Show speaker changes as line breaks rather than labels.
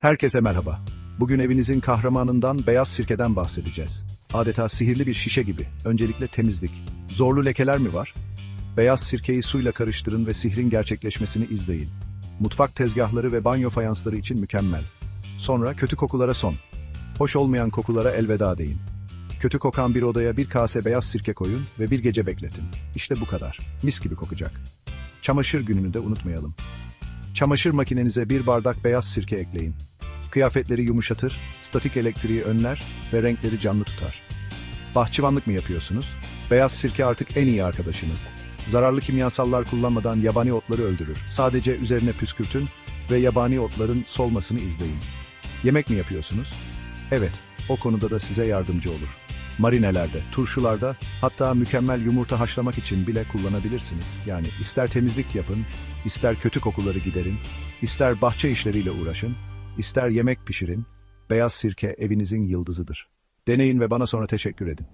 Herkese merhaba. Bugün evinizin kahramanından beyaz sirkeden bahsedeceğiz. Adeta sihirli bir şişe gibi. Öncelikle temizlik. Zorlu lekeler mi var? Beyaz sirkeyi suyla karıştırın ve sihrin gerçekleşmesini izleyin. Mutfak tezgahları ve banyo fayansları için mükemmel. Sonra kötü kokulara son. Hoş olmayan kokulara elveda deyin. Kötü kokan bir odaya bir kase beyaz sirke koyun ve bir gece bekletin. İşte bu kadar. Mis gibi kokacak. Çamaşır gününü de unutmayalım. Çamaşır makinenize bir bardak beyaz sirke ekleyin. Kıyafetleri yumuşatır, statik elektriği önler ve renkleri canlı tutar. Bahçıvanlık mı yapıyorsunuz? Beyaz sirke artık en iyi arkadaşınız. Zararlı kimyasallar kullanmadan yabani otları öldürür. Sadece üzerine püskürtün ve yabani otların solmasını izleyin. Yemek mi yapıyorsunuz? Evet, o konuda da size yardımcı olur. Marinelerde, turşularda, hatta mükemmel yumurta haşlamak için bile kullanabilirsiniz. Yani ister temizlik yapın, ister kötü kokuları giderin, ister bahçe işleriyle uğraşın, ister yemek pişirin, beyaz sirke evinizin yıldızıdır. Deneyin ve bana sonra teşekkür edin.